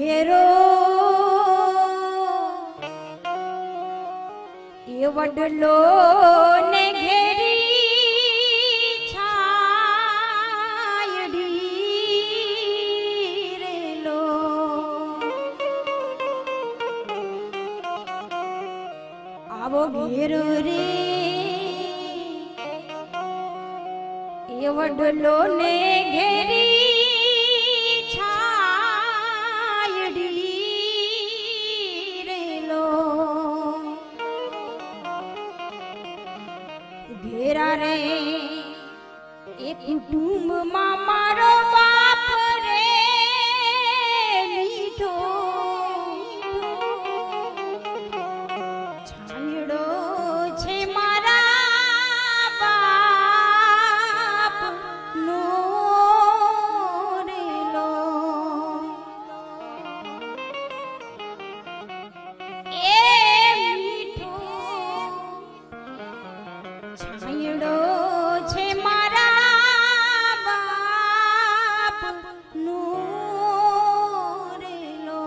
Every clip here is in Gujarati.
ઘેરો એ વડલો ને ઘેરી છાયડી રેલો આવો ઘેરો રે એ વડલો ને ઘેરા રે એ કુટુંબમાં મારો બાપ છે મારા બાપનું રેલો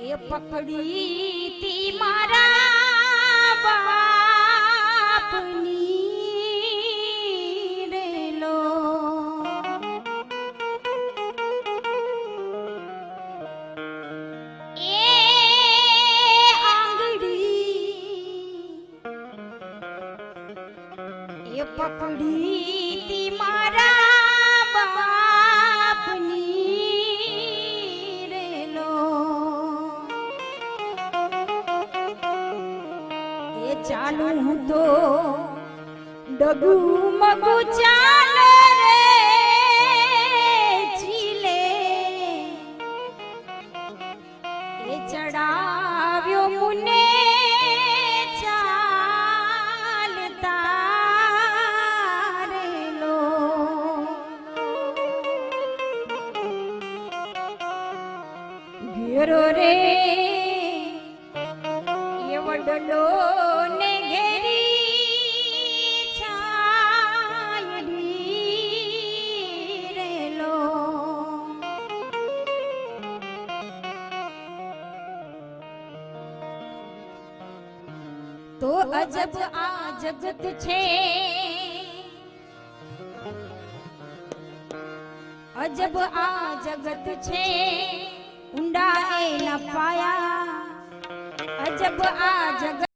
એ પકડી તી મારા એ પકડી મારા બાપની રેલો. એ ચાલુ હું તો ડગુ મગુ ચાલે રે ચીલે એ ચડાવ્યો ઘેરો રે. એ વડલો ને ઘેરી છાયડી રેલો તો અજબ આ જગત છે. અજબ આ જગત છે. ઊંડા એના પાયા અજબ આ જગત